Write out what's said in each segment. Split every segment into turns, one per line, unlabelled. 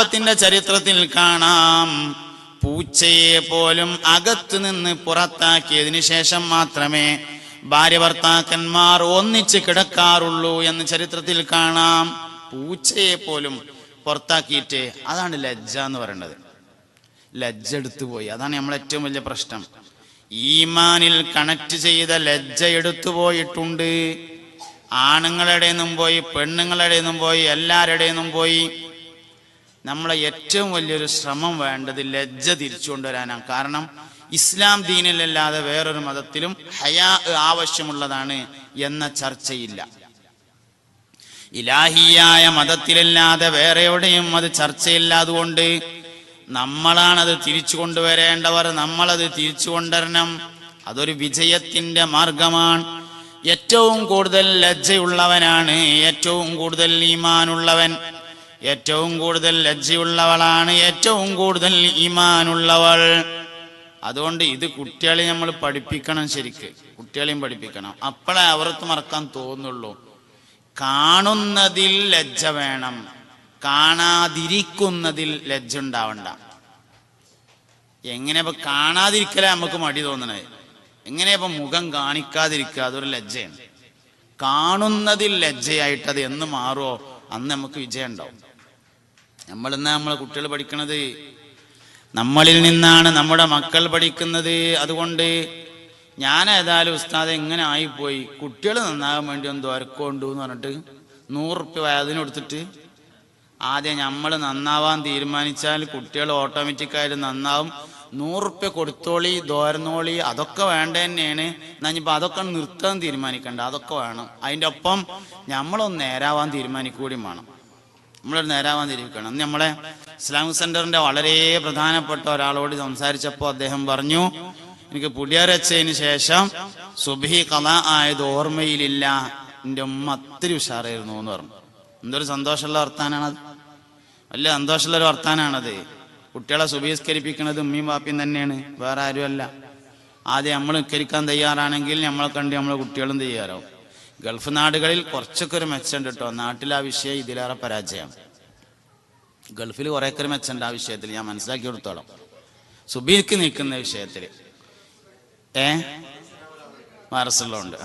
സർപ്പത്തിന്റെ ചരിത്രത്തിൽ കാണാം. പൂച്ചയെ പോലും അകത്തു നിന്ന് പുറത്താക്കിയതിന് ശേഷം മാത്രമേ ഭാര്യ ഭർത്താക്കന്മാർ ഒന്നിച്ച് കിടക്കാറുള്ളൂ എന്ന് ചരിത്രത്തിൽ കാണാം. പൂച്ചയെ പോലും പുറത്താക്കിയിട്ട് അതാണ് ലജ്ജ എന്ന് പറയുന്നത് ലജ്ജ എടുത്തു പോയി. അതാണ് നമ്മളെ ഏറ്റവും വലിയ പ്രശ്നം. ഈമാനിൽ കണക്ട് ചെയ്ത ലജ്ജ എടുത്തു പോയിട്ടുണ്ട്. ആണുങ്ങളുടെ നിന്നും പോയി പെണ്ണുങ്ങളുടെ നിന്നും പോയി എല്ലാവരുടെ നിന്നും പോയി. നമ്മളെ ഏറ്റവും വലിയൊരു ശ്രമം വേണ്ടത് ലജ്ജ തിരിച്ചു കൊണ്ടുവരാനാണ് കാരണം ഇസ്ലാം ദീനിലല്ലാതെ വേറൊരു മതത്തിലും ഹയാ ആവശ്യമുള്ളതാണ് എന്ന ചർച്ചയില്ല. ഇലാഹിയായ മതത്തിലല്ലാതെ വേറെ എവിടെയും അത് ചർച്ചയില്ല അതുകൊണ്ട് നമ്മളാണത് തിരിച്ചു കൊണ്ടുവരേണ്ടവർ നമ്മളത് തിരിച്ചു കൊണ്ടുവരണം അതൊരു വിജയത്തിന്റെ മാർഗമാണ്. ഏറ്റവും കൂടുതൽ ലജ്ജയുള്ളവനാണ് ഏറ്റവും കൂടുതൽ ഈമാനുള്ളവൻ. ഏറ്റവും കൂടുതൽ ലജ്ജയുള്ളവളാണ് ഏറ്റവും കൂടുതൽ ഈമാനുള്ളവൾ. അതുകൊണ്ട് ഇത് കുട്ടികളെ നമ്മൾ പഠിപ്പിക്കണം ശരിക്ക്. കുട്ടികളെയും പഠിപ്പിക്കണം. അപ്പോഴേ അവർക്ക് മറക്കാൻ തോന്നുള്ളൂ. കാണുന്നതിൽ ലജ്ജ വേണം. കാണാതിരിക്കുന്നതിൽ ലജ്ജ ഉണ്ടാവണ്ട. എങ്ങനെ ഇപ്പൊ കാണാതിരിക്കലേ നമുക്ക് മടി തോന്നണേ എങ്ങനെ ഇപ്പൊ മുഖം കാണിക്കാതിരിക്കുക? അതൊരു ലജ്ജയാണ്. കാണുന്നതിൽ ലജ്ജയായിട്ട് അത് എന്ന് മാറുമോ അന്ന് നമുക്ക് വിജയം ഉണ്ടാവും. നമ്മൾ എന്നാ നമ്മളെ കുട്ടികൾ പഠിക്കണത്? നമ്മളിൽ നിന്നാണ് നമ്മുടെ മക്കൾ പഠിക്കുന്നത്. അതുകൊണ്ട് ഞാൻ ഏതായാലും ഉസ്താദ് എങ്ങനെ ആയിപ്പോയി? കുട്ടികൾ നന്നാകാൻ വേണ്ടി ഒന്ന് ദ്വരക്കൊണ്ടു എന്ന് പറഞ്ഞിട്ട് നൂറുപ്യ വയതിന് കൊടുത്തിട്ട് ആദ്യം നമ്മൾ നന്നാവാൻ തീരുമാനിച്ചാൽ കുട്ടികൾ ഓട്ടോമാറ്റിക്കായിട്ട് നന്നാവും. നൂറുപ്യ കൊടുത്തോളി ദോരനോളി അതൊക്കെ വേണ്ട തന്നെയാണ് എന്നാ അതൊക്കെ നിർത്താൻ തീരുമാനിക്കണ്ട. അതൊക്കെ വേണം. അതിന്റെ ഒപ്പം നമ്മളൊന്ന് നേരാവാൻ തീരുമാനിക്കുകയും വേണം. നമ്മളൊരു നേരാവാൻ തിരിക്കണം അന്ന് നമ്മളെ ഇസ്ലാമിക് സെന്ററിന്റെ വളരെ പ്രധാനപ്പെട്ട ഒരാളോട് സംസാരിച്ചപ്പോൾ അദ്ദേഹം പറഞ്ഞു എനിക്ക് പുടിയരച്ചതിന് ശേഷം സുബി കഥ ആയത് ഓർമ്മയിലില്ല. എന്റെ ഉമ്മ അത്തിരി ഉഷാറായിരുന്നു എന്ന് പറഞ്ഞു. എന്തൊരു സന്തോഷമുള്ള വർത്താനാണത്. വലിയ സന്തോഷമുള്ള ഒരു വർത്താനാണത്. കുട്ടികളെ സുബീസ്കരിപ്പിക്കുന്നത് ഉമ്മയും വാപ്പിയും തന്നെയാണ്. വേറെ ആരുമല്ല. ആദ്യം നമ്മൾ ഉത്കരിക്കാൻ തയ്യാറാണെങ്കിൽ നമ്മളെ കണ്ട് നമ്മളെ കുട്ടികളും തയ്യാറാവും. ഗൾഫ് നാടുകളിൽ കുറച്ചൊക്കെ ഒരു മെച്ചമുണ്ട് കേട്ടോ. നാട്ടിൽ ആ വിഷയം ഇതിലേറെ പരാജയം. ഗൾഫിൽ കുറേക്കൊരു മെച്ചമുണ്ട് ആ വിഷയത്തിൽ. ഞാൻ മനസ്സിലാക്കി കൊടുത്തോളാം. സുബീക്ക് നിൽക്കുന്ന വിഷയത്തിൽ. ഏ? മറസുള്ളതുണ്ട്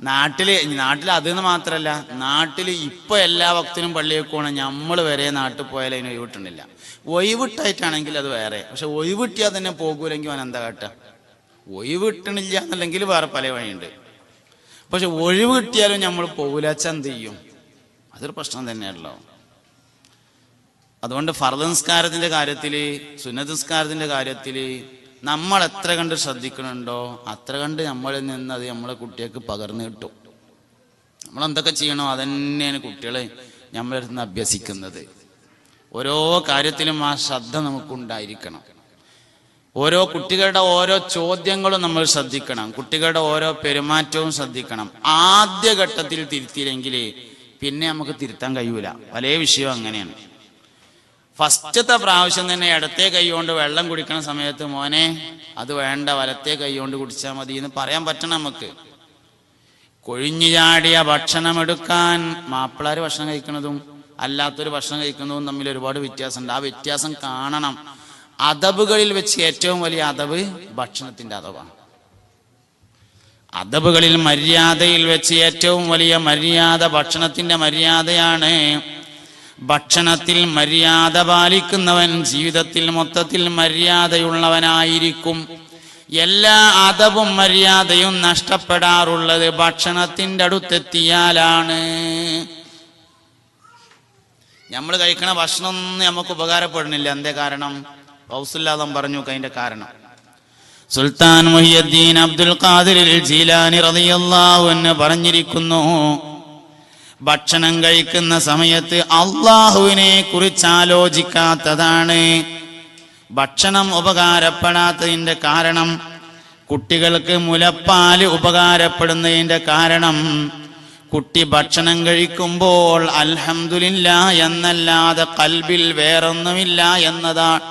നാട്ടിൽ നാട്ടിൽ അതെന്ന് മാത്രല്ല നാട്ടിൽ ഇപ്പൊ എല്ലാ ഭക്തനും പള്ളിയിൽ പോകണം നമ്മൾ വരെ നാട്ടിൽ പോയാൽ അതിന് ഒഴിവിട്ടുന്നില്ല ഒഴിവിട്ടായിട്ടാണെങ്കിൽ അത് വേറെ. പക്ഷെ ഒഴിവിട്ടിയാൽ തന്നെ പോകൂലെങ്കിൽ അവൻ എന്താ കാട്ടുക? ഒഴിവിട്ടണില്ല എന്നല്ലെങ്കിൽ വേറെ പല വഴിയുണ്ട്. പക്ഷെ ഒഴിവ് കിട്ടിയാലും നമ്മൾ പോകില്ല എന്ത് ചെയ്യും? അതൊരു പ്രശ്നം തന്നെയാണല്ലോ. അതുകൊണ്ട് ഫർദ് കാര്യത്തിൽ സുന്നത്ത് നിസ്കാരത്തിന്റെ കാര്യത്തിൽ നമ്മൾ എത്ര കണ്ട് ശ്രദ്ധിക്കണുണ്ടോ അത്ര കണ്ട് നമ്മളിൽ നിന്ന് അത് നമ്മളെ കുട്ടികൾക്ക് പകർന്നു കിട്ടും. നമ്മൾ എന്തൊക്കെ ചെയ്യണോ അതന്നെയാണ് കുട്ടികളെ നമ്മളിൽ നിന്ന് അഭ്യസിക്കുന്നത്. ഓരോ കാര്യത്തിലും ആ ശ്രദ്ധ നമുക്കുണ്ടായിരിക്കണം. ഓരോ കുട്ടികളുടെ ഓരോ ചോദ്യങ്ങളും നമ്മൾ ശ്രദ്ധിക്കണം. കുട്ടികളുടെ ഓരോ പെരുമാറ്റവും ശ്രദ്ധിക്കണം. ആദ്യ ഘട്ടത്തിൽ തിരുത്തിയില്ലെങ്കിൽ പിന്നെ നമുക്ക് തിരുത്താൻ കഴിയൂല. പല വിഷയം അങ്ങനെയാണ്. ഫസ്റ്റത്തെ പ്രാവശ്യം തന്നെ ഇടത്തെ കൈകൊണ്ട് വെള്ളം കുടിക്കണ സമയത്ത് മോനെ അത് വേണ്ട വലത്തെ കൈകൊണ്ട് കുടിച്ചാൽ മതി എന്ന് പറയാൻ പറ്റണം നമുക്ക്. കൊഴിഞ്ഞു ചാടിയ ഭക്ഷണം എടുക്കാൻ മാപ്പിളാർ ഭക്ഷണം കഴിക്കുന്നതും അല്ലാത്തൊരു ഭക്ഷണം കഴിക്കുന്നതും തമ്മിൽ ഒരുപാട് വ്യത്യാസമുണ്ട്. ആ വ്യത്യാസം കാണണം. അതബുകളിൽ വെച്ച് ഏറ്റവും വലിയ അതബ് ഭക്ഷണത്തിന്റെ അതവാണ് അതബുകളിൽ മര്യാദയിൽ വെച്ച് ഏറ്റവും വലിയ മര്യാദ ഭക്ഷണത്തിന്റെ മര്യാദയാണ്. ഭക്ഷണത്തിൽ മര്യാദ പാലിക്കുന്നവൻ ജീവിതത്തിൽ മൊത്തത്തിൽ മര്യാദയുള്ളവനായിരിക്കും. എല്ലാ അതവും മര്യാദയും നഷ്ടപ്പെടാറുള്ളത് ഭക്ഷണത്തിന്റെ അടുത്തെത്തിയാലാണ്. നമ്മൾ കഴിക്കണ ഭക്ഷണം ഒന്നും നമുക്ക് ഉപകാരപ്പെടുന്നില്ല. എന്തേ കാരണം? ഹൗസുല്ലാദം പറഞ്ഞു അതിന്റെ കാരണം. Sultan Muhiyuddin Abdul Qadir Jilani റളിയല്ലാഹു അൻഹു പറഞ്ഞിരിക്കുന്നു ഭക്ഷണം കഴിക്കുന്ന സമയത്ത് അള്ളാഹുവിനെ കുറിച്ച് ആലോചിക്കാത്തതാണ്. ഭക്ഷണം ഉപകാരപ്പെടാത്തതിന്റെ കാരണം കുട്ടികൾക്ക് മുലപ്പാൽ ഉപകാരപ്പെടുന്നതിന്റെ കാരണം കുട്ടി ഭക്ഷണം കഴിക്കുമ്പോൾ അൽഹംദുലില്ല എന്നല്ലാതെ കൽബിൽ വേറൊന്നുമില്ല എന്നതാണ്.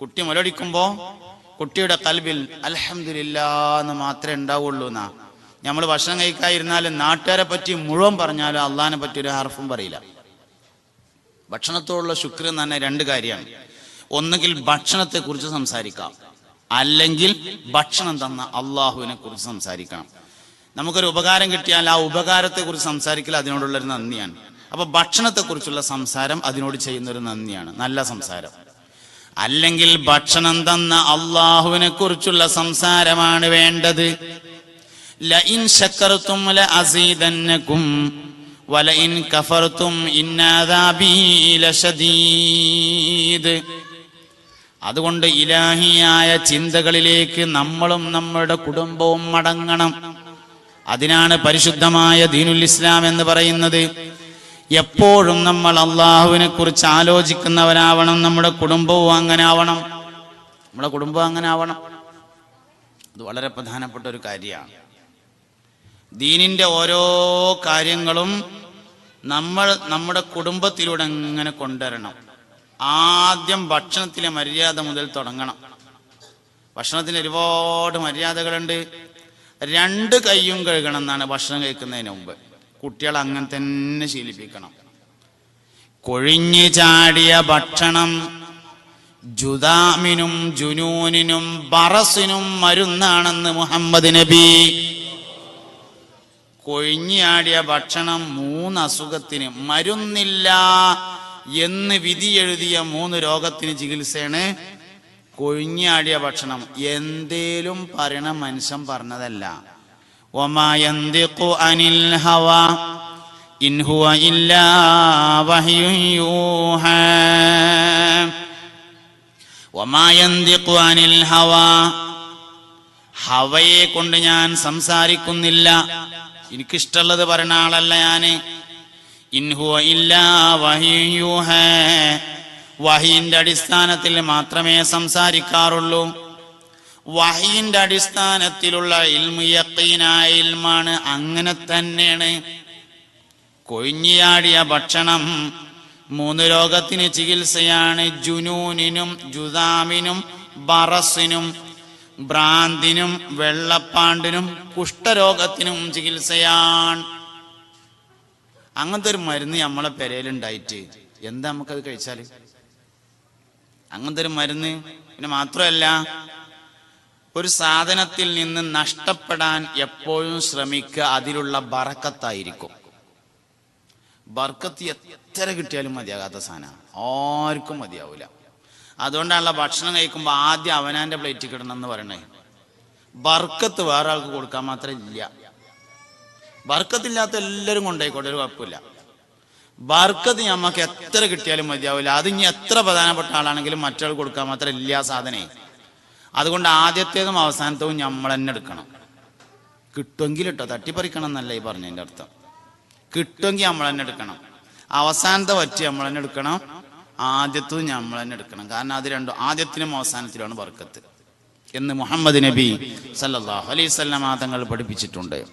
കുട്ടി മുലടിക്കുമ്പോ കുട്ടിയുടെ കൽബിൽ അലഹമില്ല എന്ന് മാത്രമേ ഉണ്ടാവുള്ളൂ എന്നാ. നമ്മൾ ഭക്ഷണം കഴിക്കാതിരുന്നാലും നാട്ടുകാരെ പറ്റി മുഴുവൻ പറഞ്ഞാലും അള്ളഹാനെ പറ്റി ഒരു ഹർഫും പറയില്ല. ഭക്ഷണത്തോടുള്ള ശുക്ർ തന്നെ രണ്ട് കാര്യമാണ്. ഒന്നുകിൽ ഭക്ഷണത്തെ കുറിച്ച് സംസാരിക്കാം. അല്ലെങ്കിൽ ഭക്ഷണം തന്ന അള്ളാഹുവിനെ കുറിച്ച് സംസാരിക്കണം. നമുക്കൊരു ഉപകാരം കിട്ടിയാൽ ആ ഉപകാരത്തെ കുറിച്ച് സംസാരിക്കൽ അതിനോടുള്ള ഒരു നന്ദിയാണ്. അപ്പൊ ഭക്ഷണത്തെ കുറിച്ചുള്ള സംസാരം അതിനോട് ചെയ്യുന്ന ഒരു നന്ദിയാണ്. നല്ല സംസാരം. അല്ലെങ്കിൽ ഭക്ഷണം തന്ന അള്ളാഹുവിനെ കുറിച്ചുള്ള സംസാരമാണ് വേണ്ടത്. ലശദീദ് അതുകൊണ്ട് ഇലാഹിയായ ചിന്തകളിലേക്ക് നമ്മളും നമ്മുടെ കുടുംബവും മടങ്ങണം. അതിനാണ് പരിശുദ്ധമായ ദീനുൽ ഇസ്ലാം എന്ന് പറയുന്നത്. എപ്പോഴും നമ്മൾ അള്ളാഹുവിനെ കുറിച്ച് ആലോചിക്കുന്നവരാവണം നമ്മുടെ കുടുംബവും അങ്ങനെ ആവണം നമ്മുടെ കുടുംബം അങ്ങനെ ആവണം അത് വളരെ പ്രധാനപ്പെട്ട ഒരു കാര്യമാണ്. ദീനിന്റെ ഓരോ കാര്യങ്ങളും നമ്മൾ നമ്മുടെ കുടുംബത്തിലൂടെ എങ്ങനെ കൊണ്ടുവരണം? ആദ്യം ഭക്ഷണത്തിലെ മര്യാദ മുതൽ തുടങ്ങണം. ഭക്ഷണത്തിന് ഒരുപാട് മര്യാദകളുണ്ട്. രണ്ട് കൈയും കഴുകണം എന്നാണ് ഭക്ഷണം കഴിക്കുന്നതിന് മുമ്പ്. കുട്ടികളെ അങ്ങനെ തന്നെ ശീലിപ്പിക്കണം. കൊഴിഞ്ഞു ചാടിയ ഭക്ഷണം ജുദാമിനും ജുനൂനിനും ബറസിനും മരുന്നാണെന്ന് മുഹമ്മദ് നബി. കൊഴിഞ്ഞാടിയ ഭക്ഷണം മൂന്ന് അസുഖത്തിന് മരുന്നില്ല എന്ന് വിധി എഴുതിയ മൂന്ന് രോഗത്തിന് ചികിത്സയാണ് കൊഴിഞ്ഞാടിയ ഭക്ഷണം. എന്തേലും പറയണ മനുഷ്യൻ പറഞ്ഞതല്ല. ഹവയെ കൊണ്ട് ഞാൻ സംസാരിക്കുന്നില്ല. എനിക്കിഷ്ടമുള്ളത് പറയുന്ന ആളല്ല ഞാൻ. ഇൻഹുവ ഇല്ലാ വഹിയുഹ വഹിന്റെ അടിസ്ഥാനത്തിൽ മാത്രമേ സംസാരിക്കാറുള്ളൂ. വഹിന്റെ അടിസ്ഥാനത്തിലുള്ള ഇൽമു യക്കീനായ ഇൽമാണ് അങ്ങനെ തന്നെയാണ്. കൊഴിഞ്ഞിയാടിയ ഭക്ഷണം മൂന്ന് രോഗത്തിന് ചികിത്സയാണ്. ജുനൂനിനും ജുദാമിനും ബറസിനും ഭ്രാന്തിനും വെള്ളപ്പാണ്ടിനും കുഷ്ഠരോഗത്തിനും ചികിത്സയാണ്. അങ്ങനത്തെ ഒരു മരുന്ന് നമ്മളെ പെരയിലുണ്ടായിട്ട് എന്താ നമുക്കത് കഴിച്ചാൽ? അങ്ങനത്തെ ഒരു മരുന്ന് പിന്നെ മാത്രമല്ല ഒരു സാധനത്തിൽ നിന്ന് നഷ്ടപ്പെടാൻ എപ്പോഴും ശ്രമിക്കുക അതിലുള്ള ബറക്കത്തായിരിക്കും. ബർക്കത്ത് എത്ര കിട്ടിയാലും മതിയാകാത്ത സാധനമാണ്. ആർക്കും മതിയാവില്ല അതുകൊണ്ടാണല്ലോ ഭക്ഷണം കഴിക്കുമ്പോൾ ആദ്യം അവനാന്റെ പ്ലേറ്റ് കിടണം എന്ന് പറയണേ. ബർക്കത്ത് വേറെ ആൾക്ക് കൊടുക്കാൻ മാത്രം ഇല്ല. ബർക്കത്തില്ലാത്ത എല്ലാവരും കൊണ്ടായിക്കോട്ടെ ഒരു കുഴപ്പമില്ല. ബർക്കത്ത് ഞമ്മക്ക് എത്ര കിട്ടിയാലും മതിയാവില്ല അത് ഇനി എത്ര പ്രധാനപ്പെട്ട ആളാണെങ്കിലും മറ്റൊരാൾ കൊടുക്കാൻ മാത്രം ഇല്ല സാധനേ. അതുകൊണ്ട് ആദ്യത്തേതും അവസാനത്തവും നമ്മൾ തന്നെ എടുക്കണം. കിട്ടുമെങ്കിൽ ഇട്ടോ തട്ടിപ്പറിക്കണം എന്നല്ല ഈ പറഞ്ഞതിന്റെ അർത്ഥം. കിട്ടുമെങ്കിൽ നമ്മൾ തന്നെ എടുക്കണം. അവസാനത്തെ പറ്റി നമ്മൾ തന്നെ എടുക്കണം. ആദ്യത്തും നമ്മൾ തന്നെ എടുക്കണം. കാരണം അത് രണ്ടും ആദ്യത്തിനും അവസാനത്തിലാണ് വർക്കത്ത് എന്ന് മുഹമ്മദ് നബി സല്ലാഹു അലൈഹി സ്വല്ലമ തങ്ങൾ പഠിപ്പിച്ചിട്ടുണ്ട്.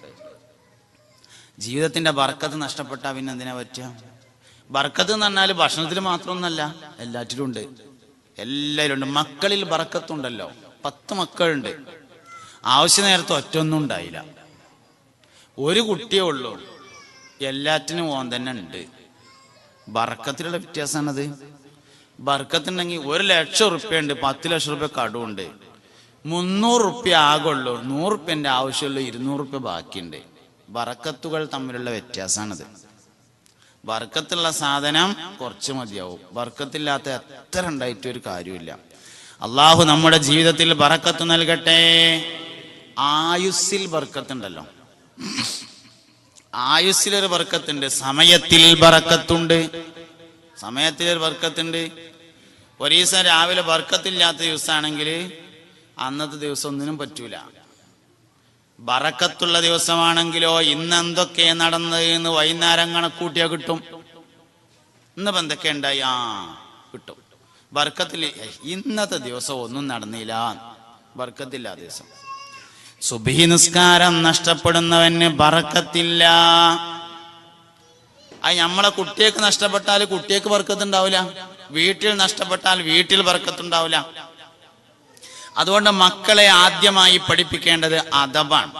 ജീവിതത്തിന്റെ ബർക്കത്ത് നഷ്ടപ്പെട്ടാ പിന്നെ എന്തിനാ പറ്റുക? ബർക്കത്ത് എന്ന് പറഞ്ഞാൽ ഭക്ഷണത്തിൽ മാത്രമൊന്നല്ല എല്ലാറ്റിലും ഉണ്ട്. എല്ലാവരും ഉണ്ട്. മക്കളിൽ ബർക്കത്തുണ്ടല്ലോ. പത്ത് മക്കളുണ്ട്. ആവശ്യ നേരത്തെ ഒറ്റൊന്നും ഉണ്ടായില്ല. ഒരു കുട്ടിയേ ഉള്ളൂ. എല്ലാറ്റിനും ഓൻ തന്നെ ഉണ്ട്. ബർക്കത്തിലുള്ള വ്യത്യാസമാണത്. ബർക്കത്തുണ്ടെങ്കിൽ ഒരു ലക്ഷം റുപ്യ ഉണ്ട് പത്ത് ലക്ഷം റുപ്യ കടമുണ്ട് മുന്നൂറ് റുപ്യ ആകുള്ളൂ. നൂറ് റുപ്യന്റെ ആവശ്യമുള്ളൂ ഇരുന്നൂറ് റുപ്യ ബാക്കിയുണ്ട്. ബറക്കത്തുകൾ തമ്മിലുള്ള വ്യത്യാസമാണത്. ബർക്കത്തുള്ള സാധനം കുറച്ച് മതിയാവും. ബർക്കത്തില്ലാത്ത എത്ര ഉണ്ടായിട്ട് ഒരു കാര്യമില്ല അള്ളാഹു നമ്മുടെ ജീവിതത്തിൽ ബറക്കത്ത് നൽകട്ടെ. ആയുസ്സിൽ ബർക്കത്തുണ്ടല്ലോ ആയുസ്സിലൊരു ബർക്കത്തുണ്ട് സമയത്തിൽ ബറക്കത്തുണ്ട്. സമയത്തിൽ ഒരു ബർക്കത്തുണ്ട് ഒരു ദിവസം രാവിലെ ബർക്കത്തില്ലാത്ത ദിവസമാണെങ്കിൽ അന്നത്തെ ദിവസം ഒന്നിനും പറ്റൂല. ബറക്കത്തുള്ള ദിവസമാണെങ്കിലോ ഇന്ന് എന്തൊക്കെ നടന്നത് എന്ന് വൈകുന്നേരം കണക്കൂട്ടിയാ കിട്ടും. ഇന്നിപ്പോ എന്തൊക്കെ ഉണ്ടായി? ആ കിട്ടും. ബർക്കത്തിൽ ഇന്നത്തെ ദിവസം ഒന്നും നടന്നില്ല. വർക്കത്തില്ല ദിവസം. സുബി നിസ്കാരം നഷ്ടപ്പെടുന്നവന് ബറക്കത്തില്ല. അത് നമ്മളെ കുട്ടിയേക്ക് നഷ്ടപ്പെട്ടാൽ കുട്ടിയേക്ക് വർക്കത്തുണ്ടാവില്ല വീട്ടിൽ നഷ്ടപ്പെട്ടാൽ വീട്ടിൽ വർക്കത്തുണ്ടാവില്ല അതുകൊണ്ട് മക്കളെ ആദ്യമായി പഠിപ്പിക്കേണ്ടത് അദബാണ്.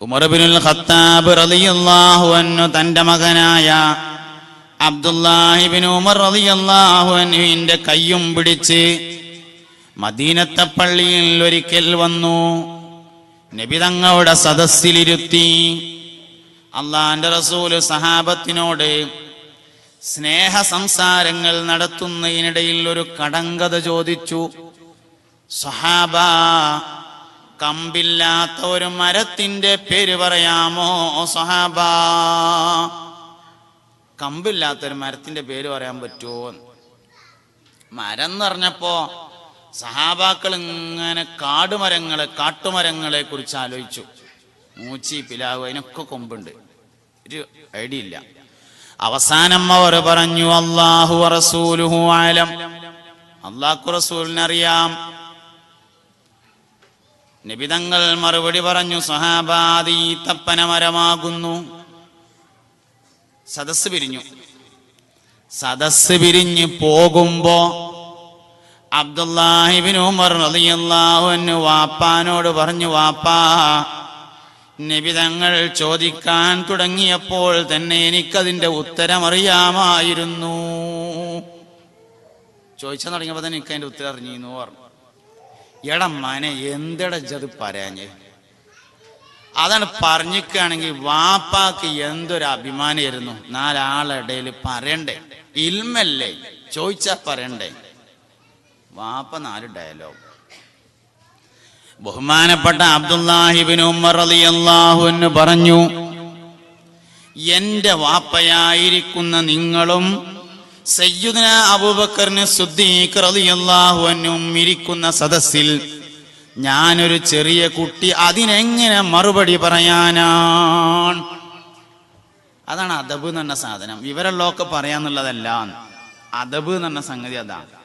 ഉമർബിനുൽ ഖത്താബ് റളിയല്ലാഹു അൻഹു തന്റെ മകനായ അബ്ദുല്ലാഹിബിൻ ഉമർ കയ്യും പിടിച്ച് മദീനത്തെ പള്ളിയിൽ ഒരിക്കൽ വന്നു. നബി തങ്ങളുടെ സദസ്സിലിരുത്തി. അള്ളാന്റെ റസൂൽ സഹാബത്തിനോട് സ്നേഹ സംസാരങ്ങൾ നടത്തുന്നതിനിടയിൽ ഒരു കടങ്കഥ ചോദിച്ചു. സഹാബ കമ്പില്ലാത്ത ഒരു മരത്തിന്റെ പേര് പറയാമോ സഹാബ? കമ്പില്ലാത്ത ഒരു മരത്തിന്റെ പേര് പറയാൻ പറ്റുമോ മരം എന്ന് പറഞ്ഞപ്പോ സഹാബാക്കൾ ഇങ്ങനെ കാടുമരങ്ങളെ കാട്ടുമരങ്ങളെ കുറിച്ച് ആലോചിച്ചു. മൂച്ചി പിലാവ് അതിനൊക്കെ കൊമ്പുണ്ട്. ഒരു ഐഡിയ ഇല്ല. അവസാനം അവർ പറഞ്ഞു അള്ളാഹു റസൂലുഹു ആലം അള്ളാഹു റസൂലിനറിയാം നിബിതങ്ങൾ മറുപടി പറഞ്ഞു സഹാബാദി തപ്പന മരമാകുന്നു. സദസ് പിരിഞ്ഞു. സദസ് പിരിഞ്ഞ് പോകുമ്പോ അബ്ദുല്ലാഹിബിൻ ഉമർ വാപ്പാനോട് പറഞ്ഞു വാപ്പാ നിബിതങ്ങൾ ചോദിക്കാൻ തുടങ്ങിയപ്പോൾ തന്നെ എനിക്കതിന്റെ ഉത്തരമറിയാമായിരുന്നു. ചോദിച്ചാൽ തുടങ്ങിയപ്പോ തന്നെ എനിക്ക് അതിന്റെ ഉത്തരം അറിഞ്ഞിരുന്നു പറഞ്ഞു. എടം മനെ എന്തെടാ ഇജ്ജത് പറയാഞ്ഞ്? അതാണ് പറഞ്ഞിക്കുകയാണെങ്കിൽ വാപ്പാക്ക് എന്തൊരു അഭിമാനമായിരുന്നു. നാലാളിടയിൽ പറയണ്ടേ. ഇൽമല്ലേ? ചോദിച്ചാ പറയണ്ടേ. വാപ്പ നാല് ഡയലോഗ് ബഹുമാനപ്പെട്ട അബ്ദുല്ലാഹിബിൻ ഉമർ റളിയല്ലാഹു അൻഹു പറഞ്ഞു എന്റെ വാപ്പയായിരിക്കുന്ന നിങ്ങളും സയ്യുദന അബൂബക്കറിന് സുദ്ദീഖ് റളിയല്ലാഹു അള്ളാഹുവിനും ഇരിക്കുന്ന സദസ്സിൽ ഞാനൊരു ചെറിയ കുട്ടി അതിനെങ്ങനെ മറുപടി പറയാനാണ്? അതാണ് അദബ് എന്ന് പറഞ്ഞ സാധനം. ഒക്കെ പറയാന്നുള്ളതല്ല അദബ് എന്ന് പറഞ്ഞ സംഗതി അതാണ്.